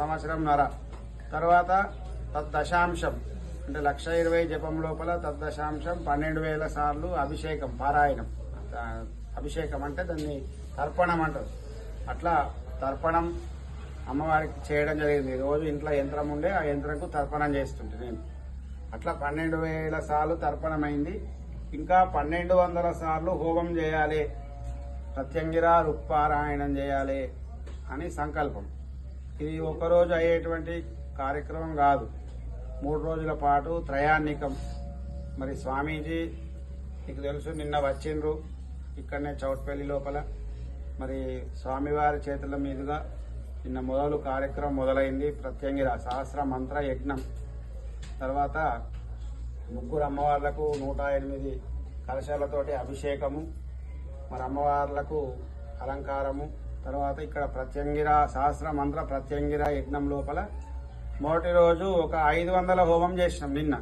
లక్షంన్నర తర్వాత తద్దశాంశం. అంటే లక్ష ఇరవై జపం లోపల తద్దశాంశం పన్నెండు వేల సార్లు అభిషేకం పారాయణం. అభిషేకం అంటే దాన్ని తర్పణం అంటారు. అట్లా తర్పణం అమ్మవారికి చేయడం జరిగింది. రోజు ఇంట్లో యంత్రం ఉండే ఆ యంత్రంకు తర్పణం చేస్తుంటే నేను. అట్లా పన్నెండు వేల సార్లు తర్పణమైంది. ఇంకా పన్నెండు వందల సార్లు హోమం చేయాలి. ప్రత్యంగిరా రుక్పారాయణం చేయాలి. అని సంకల్పం. ఇది ఒకరోజు అయ్యేటువంటి కార్యక్రమం కాదు. మూడు రోజుల పాటు త్రయాణికం. మరి స్వామీజీ మీకు తెలుసు నిన్న వచ్చిండ్రు ఇక్కడనే చౌట్పల్లి లోపల. మరి స్వామివారి చేతుల మీదుగా నిన్న మొదలు కార్యక్రమం మొదలైంది. ప్రత్యంగిర సహస్ర మంత్ర యజ్ఞం. తర్వాత ముగ్గురు అమ్మవార్లకు నూట ఎనిమిది కలశాలతోటి అభిషేకము. మరి అమ్మవార్లకు అలంకారము. తర్వాత ఇక్కడ ప్రత్యంగిర సహస్ర మంత్ర ప్రత్యంగిర యజ్ఞం లోపల మొదటి రోజు ఒక ఐదు వందల హోమం చేసినాం నిన్న.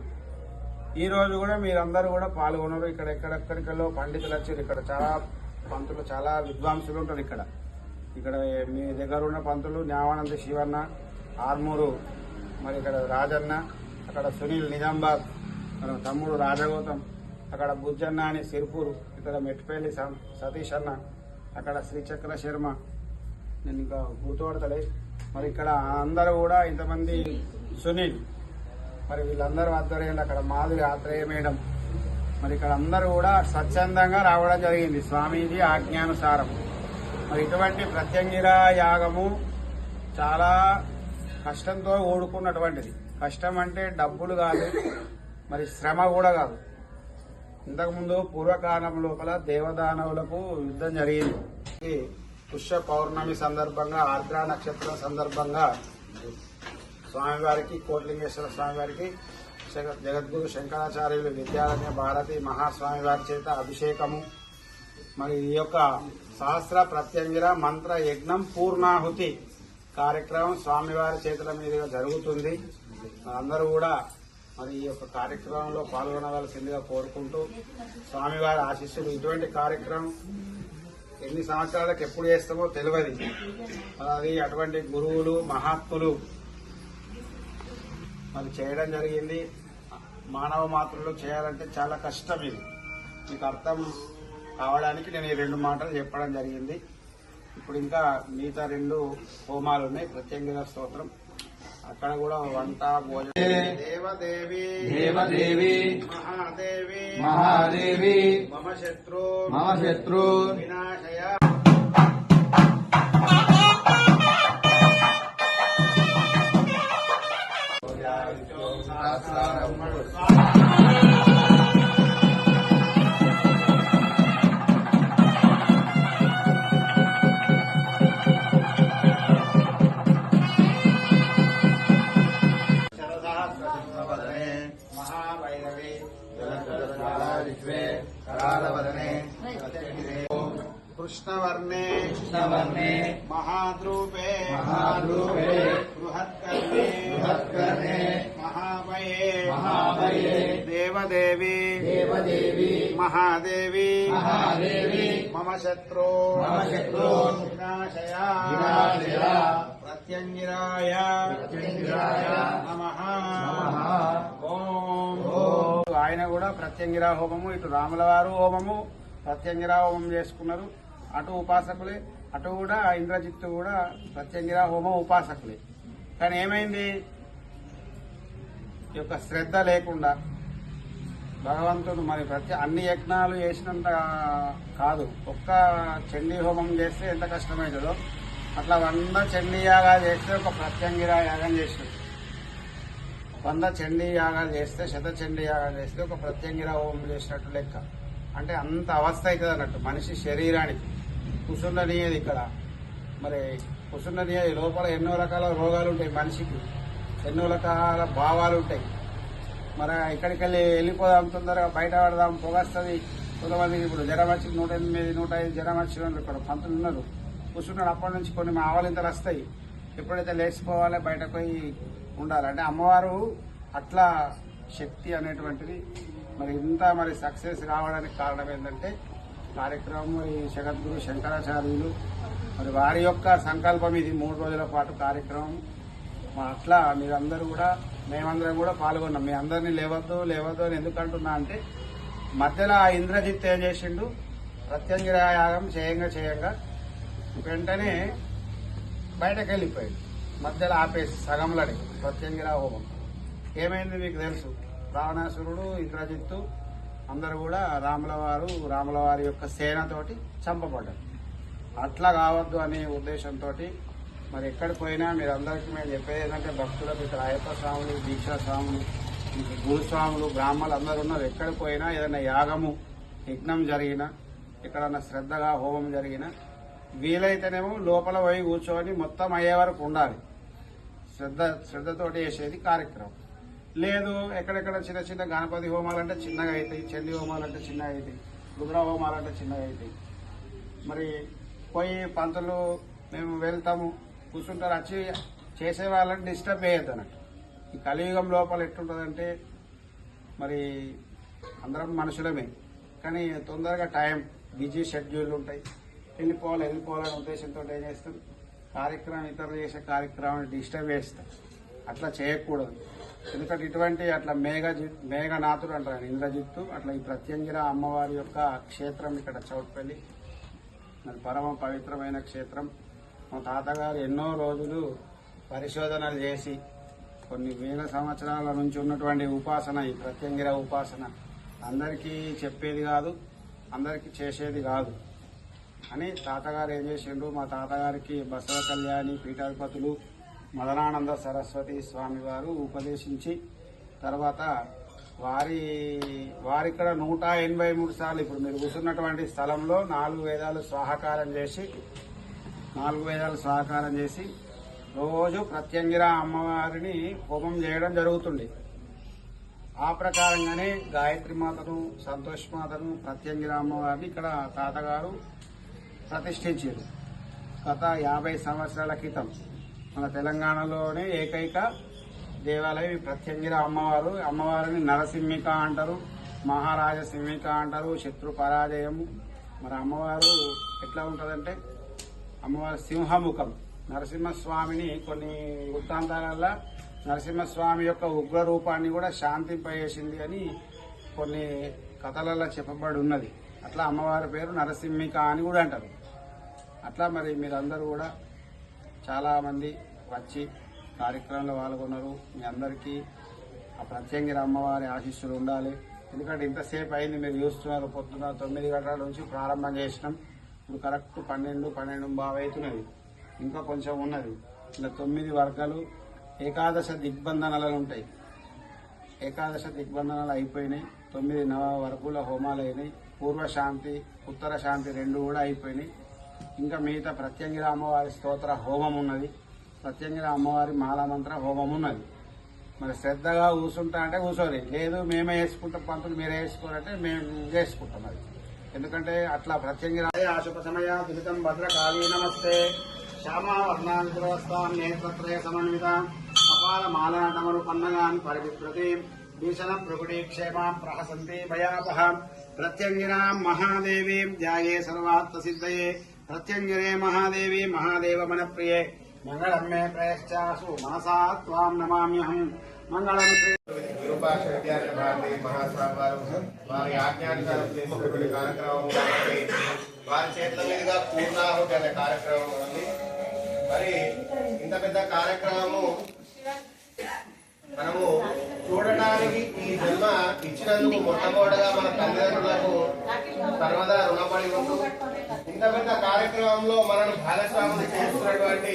ఈ రోజు కూడా మీరందరూ కూడా పాల్గొన్నారు ఇక్కడ ఎక్కడెక్కడికల్లో పండితులు వచ్చారు. ఇక్కడ చాలా పంతులు చాలా విద్వాంసులు ఉంటారు ఇక్కడ. ఇక్కడ మీ దగ్గర ఉన్న పంతులు న్యావానంద శివన్న ఆర్మూరు మరి ఇక్కడ రాజన్న అక్కడ సునీల్ నిజాంబాద్ మన తమ్ముడు రాజగౌతం అక్కడ బుజ్జన్న అని సిరిపూరు ఇక్కడ మెట్టిపల్లి సతీష్ అన్న అక్కడ శ్రీచక్ర శర్మ. నేను ఇంకా గుర్తుపడతలే. మరి ఇక్కడ అందరూ కూడా ఇంతమంది సునీల్. మరి వీళ్ళందరూ ఆధ్వర్యంలో అక్కడ మాధురి ఆత్రేయ మేడం. మరి ఇక్కడ అందరూ కూడా స్వచ్ఛందంగా రావడం జరిగింది. స్వామీజీ ఆజ్ఞానుసారం. మరి ఇటువంటి ప్రత్యంగిర యాగము చాలా కష్టంతో ఓడుకున్నటువంటిది కష్టం అంటే డబ్బులు కాదు మరి శ్రమ కూడా కాదు. ఇంతకుముందు పూర్వకాలం లోపల దేవదానవులకు యుద్ధం జరిగింది. పుష్య పౌర్ణమి సందర్భంగా ఆర్ద్ర నక్షత్రం సందర్భంగా స్వామివారికి కోట్లింగేశ్వర స్వామివారికి శగ- జగద్గురు శంకరాచార్యులు విద్యారణ్య భారతి మహాస్వామి వారి చేత అభిషేకము. మరి ఈ యొక్క సహస్ర ప్రత్యంగిర మంత్ర యజ్ఞం పూర్ణాహుతి కార్యక్రమం స్వామివారి చేతుల మీదుగా జరుగుతుంది. అందరూ కూడా మరి ఈ యొక్క కార్యక్రమంలో పాల్గొనవలసిందిగా కోరుకుంటూ స్వామివారి ఆశీస్సులు. ఇటువంటి కార్యక్రమం ఎన్ని సంవత్సరాలకు ఎప్పుడు చేస్తామో తెలియదు. అది అటువంటి గురువులు మహాత్ములు మరి చేయడం జరిగింది. మానవ మాత్రలో చేయాలంటే చాలా కష్టం ఇది. మీకు అర్థం కావడానికి నేను ఈ రెండు మాటలు చెప్పడం జరిగింది. ఇప్పుడు ఇంకా మిగతా రెండు హోమాలు ఉన్నాయి. ప్రత్యేకంగా స్తోత్రం. అక్కడ కూడా వంట భోజనం. దేవదేవి దేవదేవి మహాదేవి మహాదేవి మమ శత్రు మమ శత్రు వినాశయ కృష్ణవర్ణే కృష్ణవర్ణే మహాద్రూపే మహాద్రూపే బృహత్కర్ణే బృహత్కర్ణే మహాభయే మహాభయే దేవదేవి దేవదేవి మహాదేవి మహాదేవి మమ శత్రు మమ శత్రు వినాశయ ప్రత్యంగిరాయ ప్రత్యంగిరాయ నమః. ఆయన కూడా ప్రత్యంగిరా హోమము ఇటు రాముల వారు హోమము ప్రత్యంగిరా హోమం చేసుకున్నారు అటు ఉపాసకులే అటు కూడా ఇంద్రజిత్తు కూడా ప్రత్యంగిర హోమం ఉపాసకులే. కానీ ఏమైంది? ఈ యొక్క శ్రద్ధ లేకుండా భగవంతుడు మరి ప్రతి అన్ని యజ్ఞాలు చేసినంత కాదు. ఒక్క చండీ హోమం చేస్తే ఎంత కష్టమవుతుందో అట్లా వంద చండీ యాగాలు చేస్తే ఒక ప్రత్యంగిరా యాగం చేసినాడు. వంద చండీ యాగాలు చేస్తే శత చండీ యాగాలు చేస్తే ఒక ప్రత్యంగిరా హోమం చేసినట్టు లెక్క. అంటే అంత అవస్థ అవుతుంది అన్నట్టు మనిషి శరీరానికి. కుసుండనీయది ఇక్కడ. మరి కుసుండనీయది లోపల ఎన్నో రకాల రోగాలు ఉంటాయి మనిషికి. ఎన్నో రకాల భావాలు ఉంటాయి. మరి ఇక్కడికి వెళ్ళి వెళ్ళిపోదాం తొందరగా బయట పడదాం పొగస్తుంది. కొంతమందికి ఇప్పుడు జ్వరం వచ్చి నూట ఎనిమిది నూట ఐదు జ్వరం వచ్చి ఇక్కడ. పంతులు ఉన్నారు. కూర్చున్నాడు అప్పటి నుంచి కొన్ని మా ఆవలింతలు వస్తాయి. ఎప్పుడైతే లేచిపోవాలి బయటకు పోయి ఉండాలి. అంటే అమ్మవారు అట్లా శక్తి అనేటువంటిది మరి ఇంత మరి సక్సెస్ రావడానికి కారణం ఏంటంటే కార్యక్రమం ఈ జగద్గురు శంకరాచార్యులు. మరి వారి యొక్క సంకల్పం ఇది. మూడు రోజుల పాటు కార్యక్రమం. మా అట్లా మీరందరూ కూడా మేమందరం కూడా పాల్గొన్నాం. మీ అందరినీ లేవద్దు లేవద్దు అని ఎందుకంటున్నా అంటే మధ్యలో ఆ ఇంద్రజిత్ ఏం చేసిండు? ప్రత్యంగిర చేయంగా చేయంగా వెంటనే బయటకు వెళ్ళిపోయాడు మధ్యలో ఆపేసి సగంలడి ప్రత్యంగిర హోమం ఏమైంది మీకు తెలుసు? రావణాసురుడు ఇంద్రజిత్తు అందరూ కూడా రాముల వారు రాముల వారి యొక్క సేనతోటి చంపబడ్డారు. అట్లా కావద్దు అనే ఉద్దేశంతో మరి ఎక్కడికి పోయినా మీరు అందరికీ మేము చెప్పేది ఏంటంటే భక్తులకు ఇక్కడ అయ్యప్ప స్వాములు దీక్షా స్వాములు గురుస్వాములు బ్రాహ్మణులు అందరూ ఉన్నారు. ఎక్కడికి పోయినా ఏదైనా యాగము యజ్ఞం జరిగినా ఎక్కడన్నా శ్రద్ధగా హోమం జరిగినా వీలైతేనేమో లోపల పోయి కూర్చొని మొత్తం అయ్యే వరకు ఉండాలి. శ్రద్ధ శ్రద్ధతోటి చేసేది కార్యక్రమం. లేదు ఎక్కడెక్కడ చిన్న చిన్న గణపతి హోమాలంటే చిన్నగా అవుతాయి చండీ హోమాలంటే చిన్నగా అవుతాయి రుద్ర హోమాలంటే చిన్నగా అవుతాయి మరి పోయి పంతులు మేము వెళ్తాము కూర్చుంటారు వచ్చి చేసే వాళ్ళని డిస్టర్బ్ చేయొద్దు అన్నట్టు ఈ కలియుగం లోపల ఎట్లుంటుందంటే మరి అందరం మనుషులమే. కానీ తొందరగా టైం బిజీ షెడ్యూల్ ఉంటాయి. వెళ్ళిపోవాలి వెళ్ళిపోవాలనే ఉద్దేశంతో ఏం చేస్తాం? కార్యక్రమం ఇతరులు చేసే కార్యక్రమాన్ని డిస్టర్బ్ చేస్తాం. అట్లా చేయకూడదు. ఎందుకంటే ఇటువంటి అట్లా మేఘ మేఘనాథుడు అంటారు ఇంద్రజిత్తు. అట్లా ఈ ప్రత్యంగిర అమ్మవారి యొక్క క్షేత్రం ఇక్కడ చౌట్పల్లి. మరి పరమ పవిత్రమైన క్షేత్రం. మా తాతగారు ఎన్నో రోజులు పరిశోధనలు చేసి కొన్ని వేల సంవత్సరాల నుంచి ఉన్నటువంటి ఉపాసన ఈ ప్రత్యంగిర ఉపాసన అందరికీ చెప్పేది కాదు అందరికీ చేసేది కాదు. అని తాతగారు ఏం చేసిండ్రు? మా తాతగారికి బసవ కళ్యాణి పీఠాధిపతులు మదనానంద సరస్వతి స్వామి వారు ఉపదేశించి తర్వాత వారి వారిక్కడ నూట ఎనభై మూడు సార్లు ఇప్పుడు మీరు కూర్చున్నటువంటి స్థలంలో నాలుగు వేదాలు స్వాహకారం చేసి నాలుగు వేదాలు స్వాహకారం చేసి రోజు ప్రత్యంగిర అమ్మవారిని హోమం చేయడం జరుగుతుంది. ఆ ప్రకారంగానే గాయత్రి మాతను సంతోష్ మాతను ప్రత్యంగిర అమ్మవారిని ఇక్కడ తాతగారు ప్రతిష్ఠించారు. గత యాభై సంవత్సరాల క్రితం. మన తెలంగాణలోనే ఏకైక దేవాలయం ప్రత్యంగిర అమ్మవారు. అమ్మవారిని నరసింహిక అంటారు మహారాజ సింహిక అంటారు శత్రు పరాజయము. మరి అమ్మవారు ఎట్లా ఉంటుందంటే అమ్మవారి సింహముఖం. నరసింహస్వామిని కొన్ని వృత్తాంతాలలో నరసింహస్వామి యొక్క ఉగ్ర రూపాన్ని కూడా శాంతింపజేసింది అని కొన్ని కథలలో చెప్పబడి ఉన్నది. అట్లా అమ్మవారి పేరు నరసింహిక అని కూడా అంటారు. అట్లా మరి మీరందరూ కూడా చాలామంది వచ్చి కార్యక్రమంలో పాల్గొన్నారు. మీ అందరికీ ఆ ప్రత్యంగిరి అమ్మవారి ఆశీస్సులు ఉండాలి. ఎందుకంటే ఇంతసేపు అయింది మీరు చూస్తున్నారు పొద్దున తొమ్మిది గంటల నుంచి ప్రారంభం చేసినాం. ఇప్పుడు కరెక్ట్ పన్నెండు పన్నెండు బాగా అవుతున్నది. ఇంకా కొంచెం ఉన్నది. ఇలా తొమ్మిది వర్గాలు ఏకాదశ దిగ్బంధనాలు ఉంటాయి. ఏకాదశ దిగ్బంధనాలు అయిపోయినాయి. తొమ్మిది నవ వరకుల హోమాలు అయినాయి. పూర్వ శాంతి ఉత్తర శాంతి రెండు కూడా అయిపోయినాయి. ఇంకా మిగతా ప్రత్యంగిర అమ్మవారి స్తోత్ర హోమం ఉన్నది ప్రత్యంగిర అమ్మవారి మాలామంత్ర హోమం ఉన్నది మరి శ్రద్ధగా కూర్చుంటా అంటే కూర్చోరి లేదు మేమే వేసుకుంటాం పంతులు మీరే వేసుకోరంటే మేము చేసుకుంటాం అది ఎందుకంటే అట్లా ప్రత్యంగిర ఆశుప సమయ భద్రకాళీ నమస్తే. శ్యామా వర్ణాంతరవస్థాం నేత్రత్రయ సమన్విత. కపాల మాలాటమరు పన్నగాన్ పరివిప్రతి భీషణం ప్రకుటి క్షేమం ప్రహసంతి భయాపహ. ప్రత్యంగిరాం మహాదేవీం ధ్యాయే సర్వాత్మ సిద్ధయే. ప్రత్యంగిరే మహాదేవి మహాదేవ మన ప్రియే మంగళం మే ప్రయశ్చాసు. మనసా త్వాం నమామ్యహం మంగళం విరూపాక్ష విద్యార్థి భారతి మహాస్వామి వారు వారి ఆజ్ఞానుసారం చేసినటువంటి కార్యక్రమం వారి చేతుల మీదుగా పూర్ణాహుతి అనే కార్యక్రమం ఉంది. మరి ఇంత పెద్ద కార్యక్రమము మనము చూడటానికి ఈ జన్మ ఇచ్చినందుకు మొట్టమొదటగా మన తల్లిదండ్రులకు సర్వదా రుణపడి ఉంటూ ఇంత పెద్ద కార్యక్రమంలో మనను భాగస్వాములు చేస్తున్నటువంటి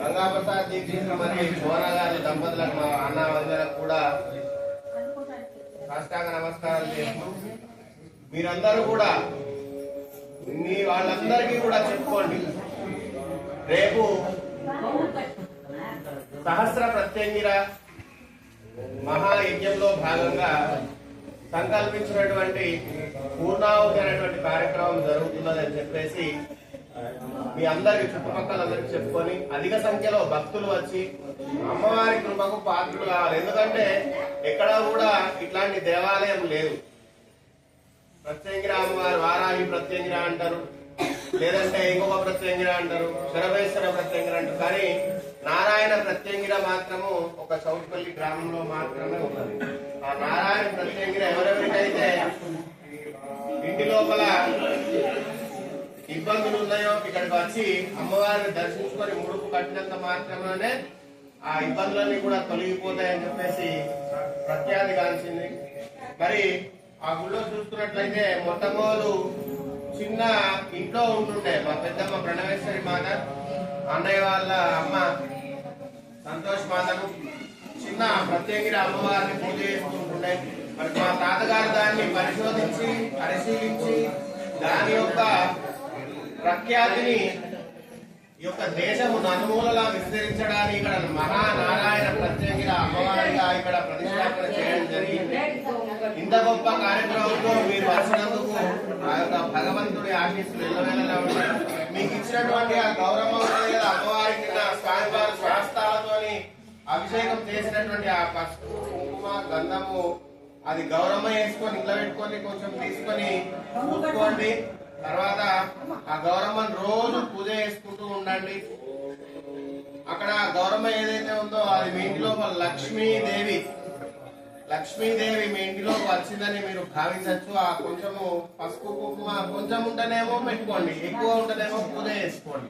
గంగాప్రసాద్ దీక్షిత్ మరియు భువన గారి దంపతులకు మా అన్న వందలకు కూడా సాష్టాంగ నమస్కారాలు చేస్తూ మీరందరూ కూడా మీ వాళ్ళందరికీ కూడా చెప్పుకోండి. రేపు సహస్ర ప్రత్యంగిర మహాయజ్ఞంలో భాగంగా సంకల్పించినటువంటి పూర్ణావతి అనేటువంటి కార్యక్రమం జరుగుతున్నదని చెప్పేసి మీ అందరికి చుట్టుపక్కలందరికి చెప్పుకొని అధిక సంఖ్యలో భక్తులు వచ్చి అమ్మవారి కృపకు పాత్రలు కావాలి. ఎందుకంటే ఎక్కడా కూడా ఇట్లాంటి దేవాలయం లేదు. ప్రత్యంగిర అమ్మవారు వారాహి ప్రత్యంగిర అంటారు. లేదంటే ఇంకొక ప్రత్యంగిర అంటారు. శరభేశ్వర ప్రత్యంగిర అంటారు. కానీ నారాయణ ప్రత్యంగిర మాత్రము ఒక చౌట్పల్లి గ్రామంలో మాత్రమే ఉన్నది. ఆ నారాయణ ప్రత్యంగిర ఎవరెవరికైతే ఇంటి లోపల ఇబ్బందులు ఉన్నాయో ఇక్కడికి వచ్చి అమ్మవారిని దర్శించుకొని ముడుపు కట్టినంత మాత్రమే ఆ ఇబ్బందులన్నీ కూడా తొలగిపోతాయని చెప్పేసి ప్రఖ్యాతి కాల్చింది. మరి ఆ గుళ్ళో చూసుకున్నట్లయితే మొట్టమొదలు చిన్న ఇంట్లో ఉంటుండే మా పెద్దమ్మ ప్రణవేశ్వరి మాత అన్నయ్య వాళ్ళ అమ్మ సంతోష్ మాతను చిన్న ప్రత్యేకిర అమ్మవారిని పూజ చేస్తుంటుండే మరి మా తాతగారు దాన్ని పరిశోధించి పరిశీలించి దాని యొక్క ప్రఖ్యాతిని ఈ యొక్క దేశము నలుమూలలా విస్తరించడానికి ఇక్కడ మహానారాయణ ప్రత్యేకంగా అమ్మవారిగా ఇక్కడ ప్రతిష్టాపన చేయడం జరిగింది. ఇంత గొప్ప కార్యక్రమంలో మీరు వచ్చినందుకు ఆ యొక్క భగవంతుడి ఆశీస్సులు ఎల్లవేళలా ఉంటాయి మీకు ఇచ్చినటువంటి ఆ గౌరవం ఉంది కదా అమ్మవారికి నా స్వామివారి స్వాస్థాలతోని అభిషేకం చేసినటువంటి ఆ పసుపు కుంకుమ గంధము అది గౌరమ్మ వేసుకొని ఇంట్లో పెట్టుకొని కొంచెం తీసుకొని పూసుకోండి తర్వాత ఆ గౌరమ్మని రోజు పూజ చేసుకుంటూ ఉండండి. అక్కడ గౌరమ్మ ఏదైతే ఉందో అది మీ ఇంటిలో లక్ష్మీదేవి. లక్ష్మీదేవి మీ ఇంటిలో వచ్చిందని మీరు భావించవచ్చు. ఆ కొంచెము పసుపు కుంకుమ కొంచెం ఉంటేనేమో పెట్టుకోండి. ఎక్కువ ఉంటేనేమో పూజ చేసుకోండి.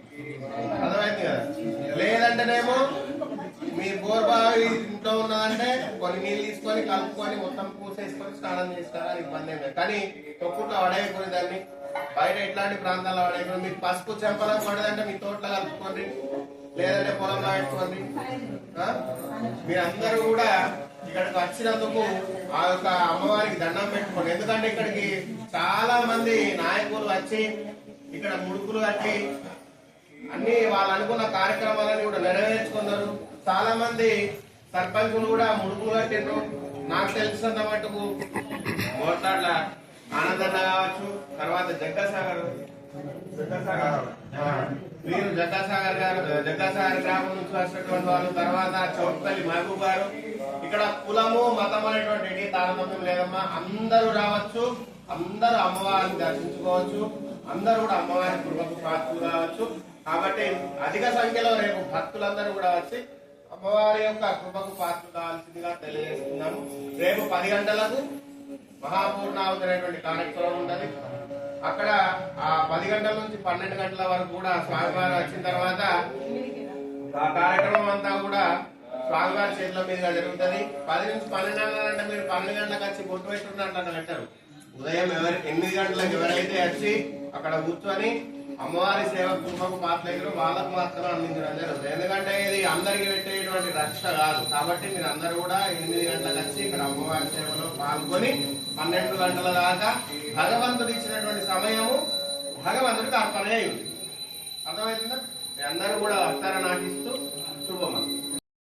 అర్థమైంది కదా? లేదంటేనేమో మీ బోర్బావి ఇంట్లో ఉన్నదంటే కొన్ని నీళ్ళు తీసుకొని కలుపుకొని మొత్తం పూసేసుకొని స్నానం చేస్తారా ఇబ్బంది ఏమి కానీ తొక్కుట్లో పడేయకూడదు దాన్ని. బయట ఇట్లాంటి ప్రాంతాల్లో పడేయకూడదు మీకు పసుపు చెంపలకు పడదంటే మీ తోటలో కలుపుకోండి. లేదంటే పొలంలో పెట్టుకోండి మీరందరూ కూడా ఇక్కడికి వచ్చినందుకు ఆ యొక్క అమ్మవారికి దండం పెట్టుకోండి. ఎందుకంటే ఇక్కడికి చాలా మంది నాయకులు వచ్చి ఇక్కడ ముడుకులు కట్టి అన్ని వాళ్ళు అనుకున్న కార్యక్రమాలని కూడా నెరవేర్చుకున్నారు చాలా మంది సర్పంచులు కూడా ముడుపులు కట్టిండ్రు నాకు తెలిసినంత మటుకు. మోట్లాడ్ల ఆనందన్న కావచ్చు తర్వాత జగ్గసాగర్ జగ్గసాగర్ మీరు వీరు జగ్గాసాగర్ గారు జగ్గాసాగర్ గ్రామం నుంచి వచ్చినటువంటి వాళ్ళు తర్వాత చౌట్పల్లి మహబూబ్ గారు. ఇక్కడ కులము మతం అనేటువంటి తారతమ్యం లేదమ్మా. అందరూ రావచ్చు. అందరూ అమ్మవారిని దర్శించుకోవచ్చు. అందరూ కూడా అమ్మవారి కృపకు పాత్రలు కావచ్చు. కాబట్టి అధిక సంఖ్యలో రేపు భక్తులందరూ కూడా వచ్చి అమ్మవారి యొక్క కృపకు పాత్రదాల్సిందిగా తెలియజేస్తున్నాము రేపు పది గంటలకు మహాపూర్ణావతి కార్యక్రమం ఉంటది. అక్కడ ఆ పది గంటల నుంచి పన్నెండు గంటల వరకు కూడా స్వామివారు వచ్చిన తర్వాత ఆ కార్యక్రమం అంతా కూడా స్వామివారి చేతుల మీదుగా జరుగుతుంది. పది నుంచి పన్నెండు గంటల అంటే మీరు పన్నెండు గంటలకు వచ్చి బొట్టు పెట్టుకున్నట్టు అంటారు ఉదయం ఎవరి ఎనిమిది గంటలకు ఎవరైతే వచ్చి అక్కడ కూర్చొని అమ్మవారి సేవ కుటుంబకు పాత్ర వాళ్ళకు మాత్రం అందించడం జరుగుతుంది. ఎందుకంటే ఇది అందరికి పెట్టేటువంటి రక్ష కాదు. కాబట్టి మీరు అందరూ కూడా ఎనిమిది గంటలకు వచ్చి ఇక్కడ అమ్మవారి సేవలో పాల్గొని పన్నెండు గంటల దాకా భగవంతుడు ఇచ్చినటువంటి సమయము భగవంతుడికి అర్పణ అయి అర్థమవుతుందా? మీ అందరూ కూడా వస్తారని ఆశిస్తూ శుభమస్తు.